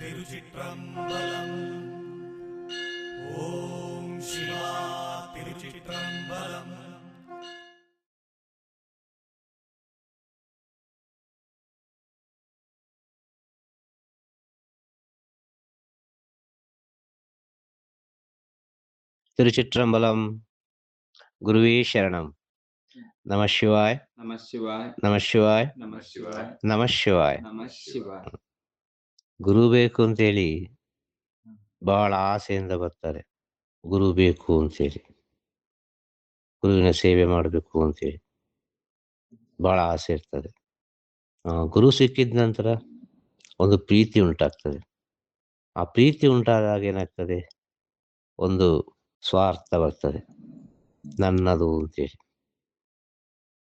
തിരുചിത്രമ്പലം. ഓം ശിവ തിരുചിത്രമ്പലം. തിരുചിത്രമ്പലം. ഗുരുവേ ശരണം. നമശിവായ നമശിവായ നമശിവായ നമശിവായ നമശിവായ നമശിവായ ಗುರು ಬೇಕು ಅಂತೇಳಿ ಬಹಳ ಆಸೆಯಿಂದ ಬರ್ತಾರೆ. ಗುರು ಬೇಕು ಅಂತೇಳಿ. ಗುರುವಿನ ಸೇವೆ ಮಾಡಬೇಕು ಅಂತೇಳಿ. ಬಹಳ ಆಸೆ ಇರ್ತದೆ. ಗುರು ಸಿಕ್ಕಿದ ನಂತರ ಒಂದು ಪ್ರೀತಿ ಉಂಟಾಗ್ತದೆ. ಆ ಪ್ರೀತಿ ಉಂಟಾದಾಗ ಏನಾಗ್ತದೆ? ಒಂದು ಸ್ವಾರ್ಥ ಬರ್ತದೆ. ನನ್ನದು ಅಂತೇಳಿ.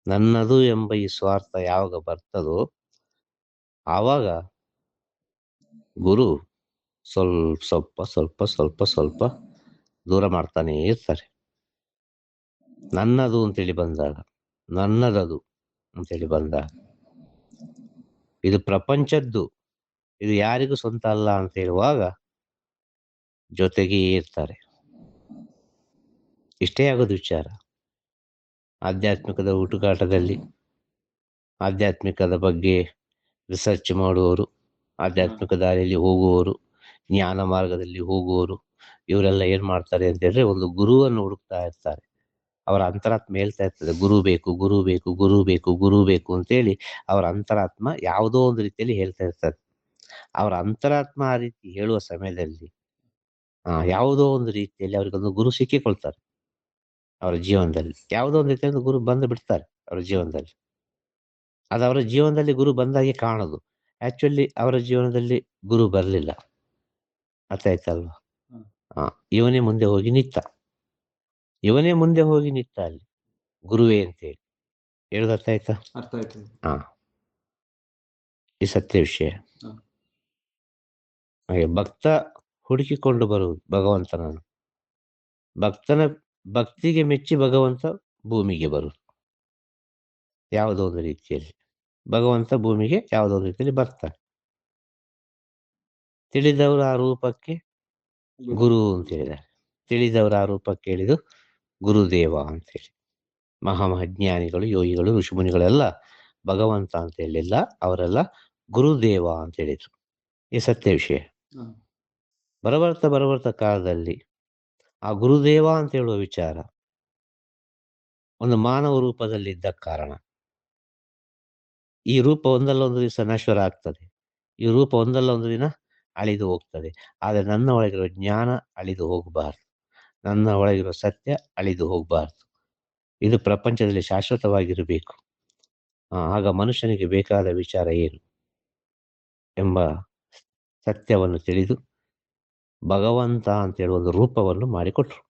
ನನ್ನದು ಎಂಬ ಈ ಸ್ವಾರ್ಥ ಯಾವಾಗ ಬರ್ತದೋ ಆವಾಗ ಗುರು ಸ್ವಲ್ಪ ಸ್ವಲ್ಪ ಸ್ವಲ್ಪ ಸ್ವಲ್ಪ ಸ್ವಲ್ಪ ದೂರ ಮಾಡ್ತಾನೇ ಇರ್ತಾರೆ. ನನ್ನದು ಅಂತೇಳಿ ಬಂದಾಗ, ನನ್ನದದು ಅಂತೇಳಿ ಬಂದಾಗ, ಇದು ಪ್ರಪಂಚದ್ದು, ಇದು ಯಾರಿಗೂ ಸ್ವಂತ ಅಲ್ಲ ಅಂತ ಹೇಳುವಾಗ ಜೊತೆಗೆ ಇರ್ತಾರೆ. ಇಷ್ಟೇ ಆಗೋದು ವಿಚಾರ. ಆಧ್ಯಾತ್ಮಿಕದ ಹುಟುಕಾಟದಲ್ಲಿ ಆಧ್ಯಾತ್ಮಿಕದ ಬಗ್ಗೆ ರಿಸರ್ಚ್ ಮಾಡುವವರು ಆಧ್ಯಾತ್ಮಿಕ ದಾರಿಯಲ್ಲಿ ಹೋಗುವವರು ಜ್ಞಾನ ಮಾರ್ಗದಲ್ಲಿ ಹೋಗುವವರು ಇವರೆಲ್ಲ ಏನ್ ಮಾಡ್ತಾರೆ ಅಂತ ಹೇಳಿದ್ರೆ ಒಂದು ಗುರುವನ್ನು ಹುಡುಕ್ತಾ ಇರ್ತಾರೆ. ಅವರ ಅಂತರಾತ್ಮ ಹೇಳ್ತಾ ಇರ್ತದೆ ಗುರು ಬೇಕು ಗುರು ಬೇಕು ಗುರು ಬೇಕು ಗುರು ಬೇಕು ಅಂತೇಳಿ ಅವರ ಅಂತರಾತ್ಮ ಯಾವುದೋ ಒಂದು ರೀತಿಯಲ್ಲಿ ಹೇಳ್ತಾ ಇರ್ತದೆ ಅವರ ಅಂತರಾತ್ಮ ಆ ರೀತಿ ಹೇಳುವ ಸಮಯದಲ್ಲಿ ಆ ಯಾವುದೋ ಒಂದು ರೀತಿಯಲ್ಲಿ ಅವರಿಗೊಂದು ಗುರು ಸಿಕ್ಕಿಕೊಳ್ತಾರೆ. ಅವರ ಜೀವನದಲ್ಲಿ ಯಾವುದೋ ಒಂದು ರೀತಿಯಲ್ಲಿ ಗುರು ಬಂದು ಬಿಡ್ತಾರೆ ಅವರ ಜೀವನದಲ್ಲಿ. ಅದು ಅವರ ಜೀವನದಲ್ಲಿ ಗುರು ಬಂದಾಗೆ ಕಾಣೋದು. ಆಕ್ಚುಲಿ ಅವರ ಜೀವನದಲ್ಲಿ ಗುರು ಬರಲಿಲ್ಲ. ಅರ್ಥ ಆಯ್ತಲ್ವಾ? ಹಾ ಇವನೇ ಮುಂದೆ ಹೋಗಿ ನಿತ್ತ ಇವನೇ ಮುಂದೆ ಹೋಗಿ ನಿತ್ತ ಅಲ್ಲಿ. ಗುರುವೇ ಅಂತೇಳಿ. ಹೇಳುದು ಅರ್ಥ ಆಯ್ತಾ? ಅರ್ಥ ಆಯ್ತು. ಹಾ ಈ ಸತ್ಯ ವಿಷಯ. ಹಾಗೆ ಭಕ್ತ ಹುಡುಕಿಕೊಂಡು ಬರುವುದು ಭಗವಂತನನ್ನು ಭಕ್ತನ ಭಕ್ತಿಗೆ ಮೆಚ್ಚಿ ಭಗವಂತ ಭೂಮಿಗೆ ಬರುವುದು. ಯಾವುದೋ ಒಂದು ರೀತಿಯಲ್ಲಿ. ಭಗವಂತ ಭೂಮಿಗೆ ಯಾವುದೋ ರೀತಿಯಲ್ಲಿ ಬರ್ತಾನೆ. ತಿಳಿದವರು ಆ ರೂಪಕ್ಕೆ ಗುರು. ಅಂತ ಹೇಳಿದ್ದಾರೆ. ತಿಳಿದವರು ಆ ರೂಪಕ್ಕೆ ಹೇಳಿದು ಗುರುದೇವ ಅಂತೇಳಿ ಮಹಾಮಹಜ್ಞಾನಿಗಳು ಯೋಗಿಗಳು ಋಷಿಮುನಿಗಳೆಲ್ಲ ಭಗವಂತ ಅಂತ ಹೇಳಿಲ್ಲ. ಅವರೆಲ್ಲ ಗುರುದೇವ ಅಂತ ಹೇಳಿದ್ರು. ಈ ಸತ್ಯ ವಿಷಯ. ಬರಬರ್ತ ಬರಬರ್ತಾ ಕಾಲದಲ್ಲಿ ಆ ಗುರುದೇವ ಅಂತ ಹೇಳುವ ವಿಚಾರ ಒಂದು ಮಾನವ ರೂಪದಲ್ಲಿದ್ದ ಕಾರಣ. ಈ ರೂಪ ಒಂದಲ್ಲ ಒಂದು ದಿವಸ ನಶ್ವರ ಆಗ್ತದೆ. ಈ ರೂಪ ಒಂದಲ್ಲ ಒಂದು ದಿನ ಅಳಿದು ಹೋಗ್ತದೆ. ಆದರೆ ನನ್ನ ಒಳಗಿರುವ ಜ್ಞಾನ ಅಳಿದು ಹೋಗಬಾರ್ದು. ನನ್ನ ಒಳಗಿರುವ ಸತ್ಯ ಅಳಿದು ಹೋಗಬಾರ್ದು. ಇದು ಪ್ರಪಂಚದಲ್ಲಿ ಶಾಶ್ವತವಾಗಿರಬೇಕು. ಆಗ ಮನುಷ್ಯನಿಗೆ ಬೇಕಾದ ವಿಚಾರ ಏನು? ಎಂಬ ಸತ್ಯವನ್ನು ತಿಳಿದು ಭಗವಂತ ಅಂತೇಳಿ ಒಂದು ರೂಪವನ್ನು ಮಾಡಿಕೊಟ್ರು.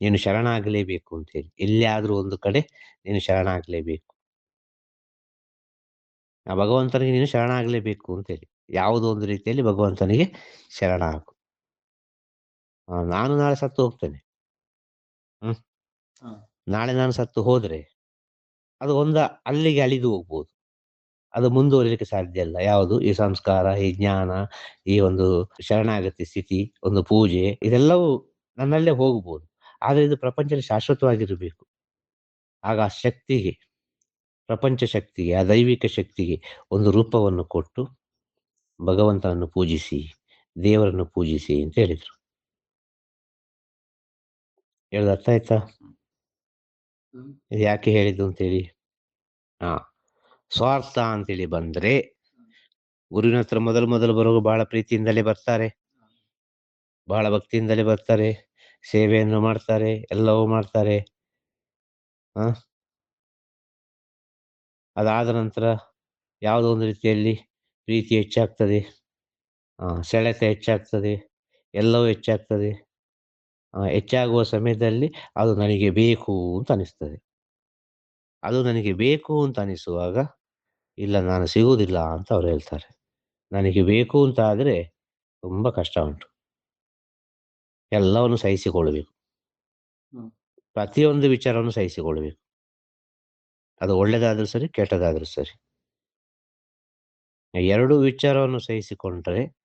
ನೀನು ಶರಣಾಗಲೇಬೇಕು ಅಂತೇಳಿ ಎಲ್ಲಿಯಾದರೂ ಒಂದು ಕಡೆ ನೀನು ಶರಣಾಗಲೇಬೇಕು. ಆ ಭಗವಂತನಿಗೆ ನೀನು ಶರಣಾಗಲೇಬೇಕು ಅಂತೇಳಿ ಯಾವುದೋ ಒಂದು ರೀತಿಯಲ್ಲಿ ಭಗವಂತನಿಗೆ ಶರಣ ಹಾಕು ಆ, ನಾನು ನಾಳೆ ಸತ್ತು ಹೋಗ್ತೇನೆ. ಹ್ಮ್. ನಾಳೆ ನಾನು ಸತ್ತು ಹೋದ್ರೆ ಅದು ಒಂದ ಅಲ್ಲಿಗೆ ಅಳಿದು ಹೋಗ್ಬೋದು. ಅದು ಮುಂದುವರಿಲಿಕ್ಕೆ ಸಾಧ್ಯ ಇಲ್ಲ. ಯಾವುದು? ಈ ಸಂಸ್ಕಾರ ಈ ಜ್ಞಾನ ಈ ಒಂದು ಶರಣಾಗತಿ ಸ್ಥಿತಿ ಒಂದು ಪೂಜೆ ಇದೆಲ್ಲವೂ ನನ್ನಲ್ಲೇ ಹೋಗ್ಬೋದು. ಆದ್ರೆ ಇದು ಪ್ರಪಂಚದಲ್ಲಿ ಶಾಶ್ವತವಾಗಿರಬೇಕು. ಆಗ ಆ ಶಕ್ತಿಗೆ ಪ್ರಪಂಚ ಶಕ್ತಿಗೆ, ಆ ದೈವಿಕ ಶಕ್ತಿಗೆ ಒಂದು ರೂಪವನ್ನು ಕೊಟ್ಟು ಭಗವಂತನನ್ನು ಪೂಜಿಸಿ, ದೇವರನ್ನು ಪೂಜಿಸಿ ಅಂತ ಹೇಳಿದರು. ಹೇಳೋದು ಅರ್ಥ ಆಯ್ತಾ. ಇದು ಯಾಕೆ ಹೇಳಿದ್ದು ಅಂತೇಳಿ? ಹಾ ಸ್ವಾರ್ಥ ಅಂತೇಳಿ ಬಂದರೆ ಗುರುವಿನ ಹತ್ರ ಮೊದಲು ಮೊದಲು ಬರುವಾಗ ಬಹಳ ಪ್ರೀತಿಯಿಂದಲೇ ಬರ್ತಾರೆ. ಬಹಳ ಭಕ್ತಿಯಿಂದಲೇ ಬರ್ತಾರೆ. ಸೇವೆಯನ್ನು ಮಾಡ್ತಾರೆ. ಎಲ್ಲವೂ ಮಾಡ್ತಾರೆ. ಹ ಅದಾದ ನಂತರ ಯಾವುದೋ ಒಂದು ರೀತಿಯಲ್ಲಿ ಪ್ರೀತಿ ಹೆಚ್ಚಾಗ್ತದೆ ಸೆಳೆತ ಹೆಚ್ಚಾಗ್ತದೆ ಎಲ್ಲವೂ ಹೆಚ್ಚಾಗ್ತದೆ. ಹೆಚ್ಚಾಗುವ ಸಮಯದಲ್ಲಿ ಅದು ನನಗೆ ಬೇಕು ಅಂತ ಅನಿಸ್ತದೆ. ಅದು ನನಗೆ ಬೇಕು ಅಂತ ಅನಿಸುವಾಗ ಇಲ್ಲ ನಾನು ಸಿಗುವುದಿಲ್ಲ ಅಂತ ಅವ್ರು ಹೇಳ್ತಾರೆ. ನನಗೆ ಬೇಕು ಅಂತ ಆದರೆ ತುಂಬ ಕಷ್ಟ ಉಂಟು. ಎಲ್ಲವನ್ನು ಸಹಿಸಿಕೊಳ್ಳಬೇಕು. ಪ್ರತಿಯೊಂದು ವಿಚಾರವನ್ನು ಸಹಿಸಿಕೊಳ್ಳಬೇಕು. ಅದು ಒಳ್ಳೇದಾದ್ರೂ ಸರಿ, ಕೆಟ್ಟದಾದರೂ ಸರಿ. ಎರಡು ವಿಚಾರವನ್ನು ಸಹಿಸಿಕೊಂಡ್ರೆ,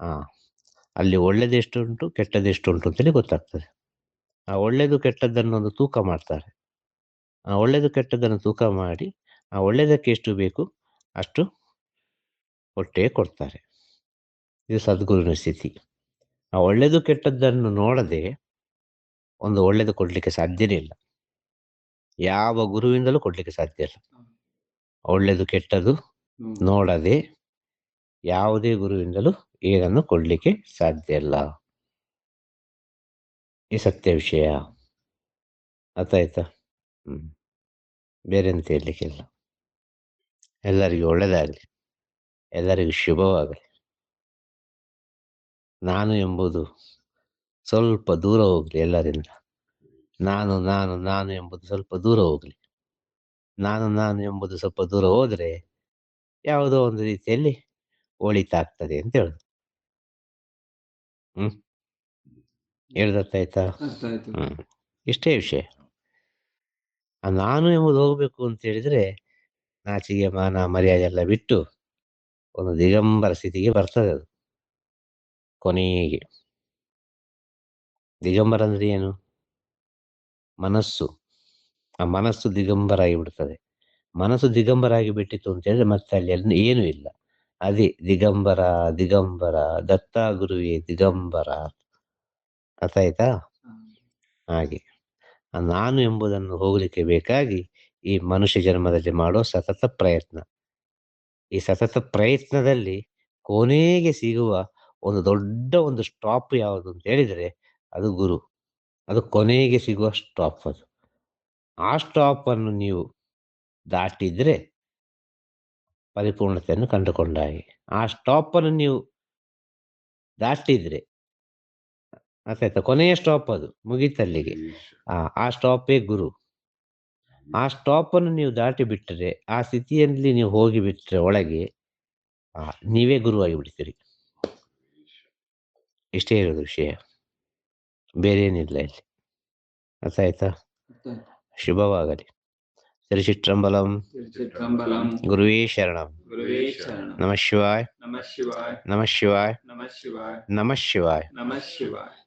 ಆ, ಅಲ್ಲಿ ಒಳ್ಳೆದೆಷ್ಟುಂಟು, ಕೆಟ್ಟದೆಷ್ಟುಂಟು ಅಂತೇಳಿ ಗೊತ್ತಾಗ್ತದೆ. ಆ ಒಳ್ಳೆದು ಕೆಟ್ಟದ್ದನ್ನು ಒಂದು ತೂಕ ಮಾಡ್ತಾರೆ. ಆ ಒಳ್ಳೆದು ಕೆಟ್ಟದ್ದನ್ನು ತೂಕ ಮಾಡಿ, ಆ ಒಳ್ಳೆಯದಕ್ಕೆ ಎಷ್ಟು ಬೇಕು, ಅಷ್ಟು ಹೊಟ್ಟೆ ಕೊಡ್ತಾರೆ. ಇದು ಸದ್ಗುರುವಿನ ಸ್ಥಿತಿ. ಆ ಒಳ್ಳೆಯದು ಕೆಟ್ಟದ್ದನ್ನು ನೋಡದೆ ಒಂದು ಒಳ್ಳೆಯದು ಕೊಡಲಿಕ್ಕೆ ಸಾಧ್ಯನೇ ಇಲ್ಲ. ಯಾವ ಗುರುವಿಂದಲೂ ಕೊಡ್ಲಿಕ್ಕೆ ಸಾಧ್ಯ ಇಲ್ಲ. ಒಳ್ಳೆದು ಕೆಟ್ಟದು ನೋಡದೆ ಯಾವುದೇ ಗುರುವಿಂದಲೂ ಏನನ್ನು ಕೊಡ್ಲಿಕ್ಕೆ ಸಾಧ್ಯ ಇಲ್ಲ. ಈ ಸತ್ಯ ವಿಷಯ. ಅರ್ಥ ಆಯ್ತಾ? ಹ್ಮ್. ಬೇರೆ ಎಂತ ಹೇಳಲಿಕ್ಕಿಲ್ಲ ಎಲ್ಲರಿಗೂ ಒಳ್ಳೆಯದಾಗಲಿ ಎಲ್ಲರಿಗೂ ಶುಭವಾಗಲಿ. ನಾನು ಎಂಬುದು ಸ್ವಲ್ಪ ದೂರ ಹೋಗಲಿ ಎಲ್ಲರಿಂದ. ನಾನು ನಾನು ನಾನು ಎಂಬುದು ಸ್ವಲ್ಪ ದೂರ ಹೋಗಲಿ. ನಾನು ನಾನು ಎಂಬುದು ಸ್ವಲ್ಪ ದೂರ ಹೋದರೆ ಯಾವುದೋ ಒಂದು ರೀತಿಯಲ್ಲಿ ಒಳಿತಾಗ್ತದೆ ಅಂತ ಹೇಳುದು ಹ್ಮ್. ಹೇಳ್ದತ್ತಾಯ್ತಾ ಹ್ಮ್. ಇಷ್ಟೇ ವಿಷಯ. ಆ ನಾನು ಎಂಬುದು ಹೋಗ್ಬೇಕು ಅಂತ ಹೇಳಿದ್ರೆ ನಾಚಿಗೆ ಮಾನ ಮರ್ಯಾದೆ ಎಲ್ಲ ಬಿಟ್ಟು ಒಂದು ದಿಗಂಬರ ಸ್ಥಿತಿಗೆ ಬರ್ತದೆ ಅದು ಕೊನೆಗೆ. ದಿಗಂಬರ ಅಂದ್ರೆ ಏನು? ಮನಸ್ಸು. ಆ ಮನಸ್ಸು ದಿಗಂಬರ ಆಗಿ ಬಿಡ್ತದೆ ಮನಸ್ಸು ದಿಗಂಬರ ಆಗಿಬಿಟ್ಟಿತ್ತು ಅಂತ ಹೇಳಿದ್ರೆ ಮತ್ತೆ ಅಲ್ಲಿ ಎಲ್ಲ ಏನೂ ಇಲ್ಲ. ಅದೇ ದಿಗಂಬರ ದಿಗಂಬರ ದತ್ತ ಗುರುವೇ ದಿಗಂಬರ ಅರ್ಥ ಆಯ್ತಾ. ಹಾಗೆ. ನಾನು ಎಂಬುದನ್ನು ಹೋಗಲಿಕ್ಕೆ ಬೇಕಾಗಿ ಈ ಮನುಷ್ಯ ಜನ್ಮದಲ್ಲಿ ಮಾಡೋ ಸತತ ಪ್ರಯತ್ನ. ಈ ಸತತ ಪ್ರಯತ್ನದಲ್ಲಿ ಕೊನೆಗೆ ಸಿಗುವ ಒಂದು ದೊಡ್ಡ ಒಂದು ಸ್ಟಾಪ್ ಯಾವುದು ಅಂತ ಹೇಳಿದ್ರೆ ಅದು ಗುರು. ಅದು ಕೊನೆಗೆ ಸಿಗುವ ಸ್ಟಾಪ್ ಅದು. ಆ ಸ್ಟಾಪನ್ನು ನೀವು ದಾಟಿದರೆ ಪರಿಪೂರ್ಣತೆಯನ್ನು ಕಂಡುಕೊಂಡ ಹಾಗೆ ಆ ಸ್ಟಾಪನ್ನು ನೀವು ದಾಟಿದ್ರೆ ಆಯ್ತಾಯ್ತಾ ಕೊನೆಯ ಸ್ಟಾಪ್ ಅದು ಮುಗಿತಲ್ಲಿಗೆ. ಆ ಆ ಸ್ಟಾಪೇ ಗುರು. ಆ ಸ್ಟಾಪನ್ನು ನೀವು ದಾಟಿ ಬಿಟ್ಟರೆ ಆ ಸ್ಥಿತಿಯಲ್ಲಿ ನೀವು ಹೋಗಿ ಬಿಟ್ಟರೆ ಒಳಗೆ ಆ, ನೀವೇ ಗುರುವಾಗಿ ಬಿಡ್ತೀರಿ ಇಷ್ಟೇ ಇರೋದು ವಿಷಯ. ಬೇರೆ ಏನಿಲ್ಲ ಇಲ್ಲಿ. ಅರ್ಥ ಆಯ್ತಾ. ಶುಭವಾಗಲಿ. ತಿರುಚಿಟ್ರಂಬಲಂ. ಗುರುವೇ ಶರಣಂ. ನಮಃ ಶಿವಾಯ್. ನಮಃ ಶಿವಾಯ್. ನಮಃ ಶಿವಾಯ್. ನಮಃ ಶಿವಾಯ. ನಮಃ ಶಿವಾಯ.